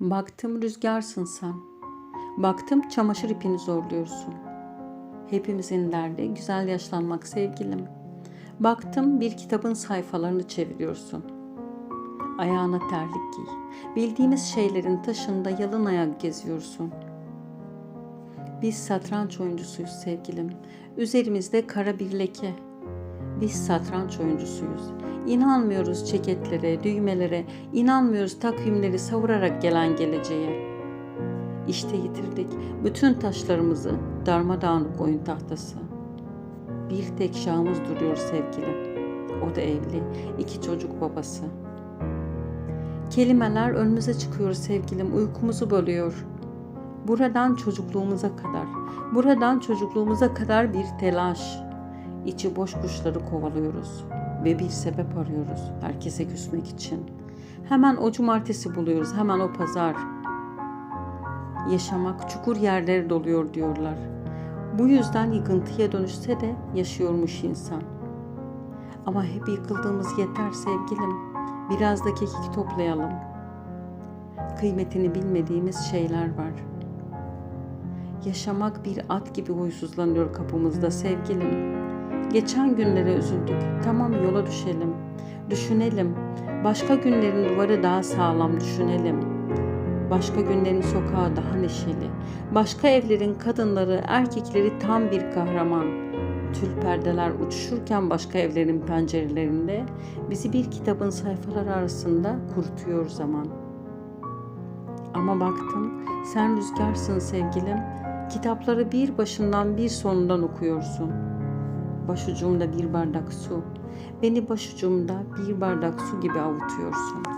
Baktım rüzgarsın sen. Baktım çamaşır ipini zorluyorsun. Hepimizin derdi güzel yaşlanmak sevgilim. Baktım bir kitabın sayfalarını çeviriyorsun. Ayağına terlik giy. Bildiğimiz şeylerin taşında yalın ayak geziyorsun. Biz satranç oyuncusuyuz sevgilim. Üzerimizde kara bir leke. Biz satranç oyuncusuyuz. İnanmıyoruz ceketlere, düğmelere, inanmıyoruz takvimleri savurarak gelen geleceğe. İşte yitirdik bütün taşlarımızı darmadağınık oyun tahtası. Bir tek şahımız duruyor sevgilim. O da evli, iki çocuk babası. Kelimeler önümüze çıkıyor sevgilim, uykumuzu bölüyor. Buradan çocukluğumuza kadar, buradan çocukluğumuza kadar bir telaş. İçi boş kuşları kovalıyoruz ve bir sebep arıyoruz herkese küsmek için. Hemen o cumartesi buluyoruz, hemen o pazar. Yaşamak çukur yerleri doluyor diyorlar. Bu yüzden yıkıntıya dönüşse de yaşıyormuş insan. Ama hep yıkıldığımız yeter sevgilim. Biraz da kekik toplayalım. Kıymetini bilmediğimiz şeyler var. Yaşamak bir at gibi huysuzlanıyor kapımızda sevgilim. Geçen günlere üzüldük. Tamam yola düşelim. Düşünelim. Başka günlerin duvarı daha sağlam düşünelim. Başka günlerin sokağı daha neşeli. Başka evlerin kadınları, erkekleri tam bir kahraman. Tül perdeler uçuşurken başka evlerin pencerelerinde bizi bir kitabın sayfaları arasında kurutuyor zaman. Ama baktım sen rüzgarsın sevgilim. Kitapları bir başından bir sonundan okuyorsun. Başucumda bir bardak su. Beni başucumda bir bardak su gibi avutuyorsun.